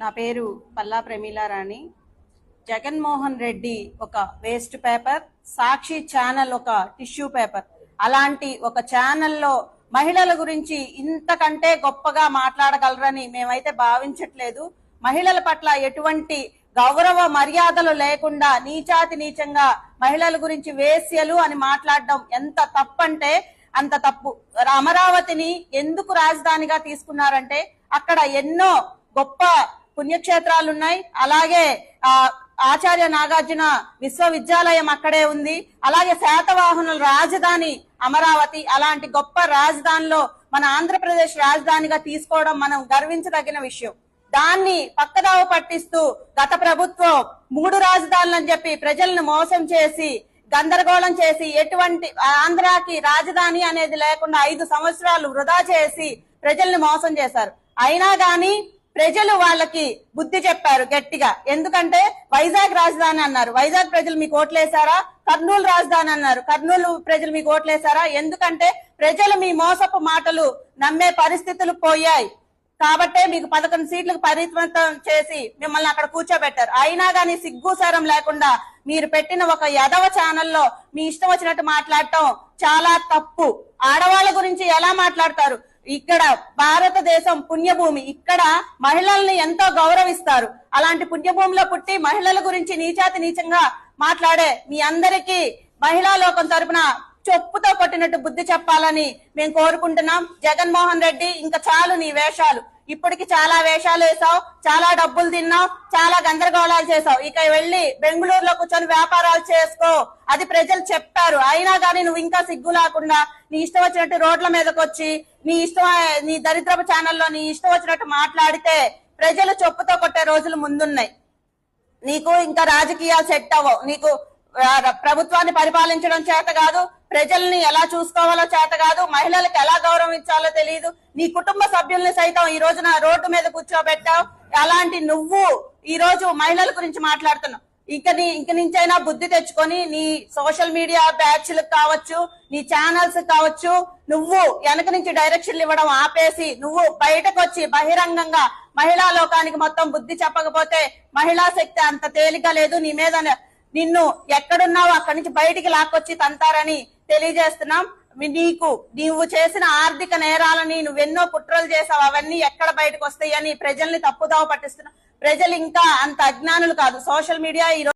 నా పేరు పల్లా ప్రమీలారాణి జగన్మోహన్ రెడ్డి ఒక వేస్ట్ పేపర్ సాక్షి ఛానల్ ఒక టిష్యూ పేపర్ అలాంటి ఒక ఛానల్లో మహిళల గురించి ఇంతకంటే గొప్పగా మాట్లాడగలరని మేమైతే భావించట్లేదు. మహిళల పట్ల ఎటువంటి గౌరవ మర్యాదలు లేకుండా నీచాతి నీచంగా మహిళల గురించి వేశ్యలు అని మాట్లాడడం ఎంత తప్పంటే అంత తప్పు. అమరావతిని ఎందుకు రాజధానిగా తీసుకున్నారంటే అక్కడ ఎన్నో గొప్ప పుణ్యక్షేత్రాలు ఉన్నాయి అలాగే ఆ ఆచార్య నాగార్జున విశ్వవిద్యాలయం అక్కడే ఉంది. అలాగే శాతవాహనుల రాజధాని అమరావతి అలాంటి గొప్ప రాజధానిలో మన ఆంధ్రప్రదేశ్ రాజధానిగా తీసుకోవడం మనం గర్వించదగిన విషయం. దాన్ని పక్కదావ పట్టిస్తూ గత ప్రభుత్వం మూడు రాజధానులని చెప్పి ప్రజలను మోసం చేసి గందరగోళం చేసి ఎటువంటి ఆంధ్రాకి రాజధాని అనేది లేకుండా ఐదు సంవత్సరాలు వృధా చేసి ప్రజల్ని మోసం చేశారు. అయినా గాని ప్రజలు వాళ్ళకి బుద్ధి చెప్పారు గట్టిగా. ఎందుకంటే వైజాగ్ రాజధాని అన్నారు. వైజాగ్ ప్రజలు మీకు ఓట్లేశారా? కర్నూలు రాజధాని అన్నారు. కర్నూలు ప్రజలు మీకు ఓట్లేశారా? ఎందుకంటే ప్రజలు మీ మోసపు మాటలు నమ్మే పరిస్థితులు పోయాయి. కాబట్టే మీకు పదకొండు సీట్లకు పరిమితం చేసి మిమ్మల్ని అక్కడ కూర్చోబెట్టారు. అయినా కానీ సిగ్గుసారం లేకుండా మీరు పెట్టిన ఒక యదవ ఛానల్లో మీ ఇష్టం వచ్చినట్టు మాట్లాడటం చాలా తప్పు. ఆడవాళ్ళ గురించి ఎలా మాట్లాడతారు? ఇక్కడ భారతదేశం పుణ్యభూమి. ఇక్కడ మహిళల్ని ఎంతో గౌరవిస్తారు. అలాంటి పుణ్యభూమిలో పుట్టి మహిళల గురించి నీచాతి నీచంగా మాట్లాడే మీ అందరికీ మహిళా లోకం తరపున చొప్పుతో కొట్టినట్టు బుద్ధి చెప్పాలని మేము కోరుకుంటున్నాం. జగన్మోహన్ రెడ్డి ఇంకా చాలు నీ వేషాలు. ఇప్పటికి చాలా వేషాలు వేసావు చాలా డబ్బులు తిన్నావు చాలా గందరగోళాలు చేసావు. ఇక వెళ్ళి బెంగళూరులో కూర్చొని వ్యాపారాలు చేసుకో. అది ప్రజలు చెప్పారు. అయినా కానీ నువ్వు ఇంకా సిగ్గు లేకుండా నీ ఇష్టం వచ్చినట్టు రోడ్ల మీదకి వచ్చి నీ ఇష్టం నీ దరిద్రపు ఛానల్లో నీ ఇష్టం వచ్చినట్టు మాట్లాడితే ప్రజలు చొప్పుతో కొట్టే రోజులు ముందున్నాయి. నీకు ఇంకా రాజకీయాలు సెట్ అవ్వవు. నీకు ప్రభుత్వాన్ని పరిపాలించడం చేత కాదు ప్రజల్ని ఎలా చూసుకోవాలో చేత కాదు మహిళలకు ఎలా గౌరవించాలో తెలియదు నీ కుటుంబ సభ్యుల్ని సైతం ఈ రోజున రోడ్డు మీద కూర్చోబెట్టావు. అలాంటి నువ్వు ఈ రోజు మహిళల గురించి మాట్లాడుతున్నావు. ఇంక నీ ఇంక నుంచైనా బుద్ధి తెచ్చుకొని నీ సోషల్ మీడియా బ్యాచ్లకు కావచ్చు నీ ఛానల్స్ కావచ్చు నువ్వు వెనక నుంచి డైరెక్షన్లు ఇవ్వడం ఆపేసి నువ్వు బయటకు వచ్చి బహిరంగంగా మహిళా లోకానికి మొత్తం బుద్ధి చెప్పకపోతే మహిళా శక్తి అంత తేలిక లేదు. నీ మీద నిన్ను ఎక్కడున్నావో అక్కడి నుంచి బయటికి లాక్కొచ్చి తంతారని తెలియజేస్తున్నాం. నీకు నీవు చేసిన ఆర్థిక నేరాలని నువ్వెన్నో కుట్రలు చేసావు అవన్నీ ఎక్కడ బయటకు వస్తాయని ప్రజల్ని తప్పుదావ పట్టిస్తున్నావు ప్రజలు ఇంకా అంత అజ్ఞానులు కాదు. సోషల్ మీడియా ఈ రోజు